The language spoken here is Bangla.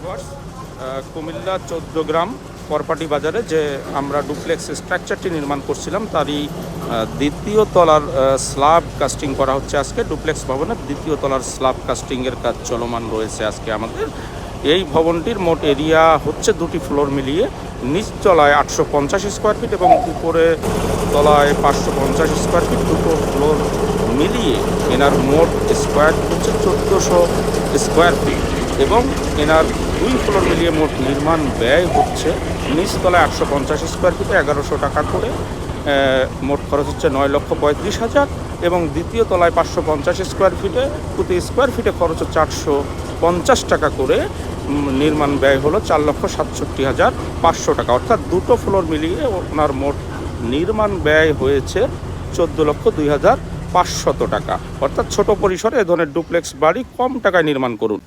ভিউয়ার্স কুমিল্লা চোদ্দ গ্রাম করপাটি বাজারে যে আমরা ডুপ্লেক্স স্ট্রাকচারটি নির্মাণ করছিলাম, তারই দ্বিতীয় তলার স্ল্যাব কাস্টিং করা হচ্ছে আজকে। ডুপ্লেক্স ভবনের দ্বিতীয় তলার স্ল্যাব কাস্টিংয়ের কাজ চলমান রয়েছে আজকে আমাদের। এই ভবনটির মোট এরিয়া হচ্ছে দুটি ফ্লোর মিলিয়ে, নিচ তলায় আটশো পঞ্চাশ স্কোয়ার ফিট এবং উপরে তলায় পাঁচশো পঞ্চাশ স্কোয়ার ফিট দুটো ফ্লোর মিলিয়ে এনার মোট স্কোয়ার হচ্ছে চোদ্দোশো স্কোয়ার ফিট এবং এনার দুই ফ্লোর মিলিয়ে মোট নির্মাণ ব্যয় হচ্ছে। নিচতলায় আটশো পঞ্চাশ স্কোয়ার ফিটে এগারোশো টাকা করে। মোট খরচ হচ্ছে নয় লক্ষ পঁয়ত্রিশ হাজার এবং দ্বিতীয় তলায় পাঁচশো পঞ্চাশ স্কোয়ার ফিটে প্রতি স্কোয়ার ফিটে খরচ হচ্ছে আটশো পঞ্চাশ টাকা করে। নির্মাণ ব্যয় হলো চার লক্ষ সাতষট্টি হাজার পাঁচশো টাকা। অর্থাৎ দুটো ফ্লোর মিলিয়ে ওনার মোট নির্মাণ ব্যয় হয়েছে চোদ্দ লক্ষ দুই হাজার পাঁচশত টাকা। অর্থাৎ ছোট পরিসরে এ ধরনের ডুপ্লেক্স বাড়ি কম টাকায় নির্মাণ করুন।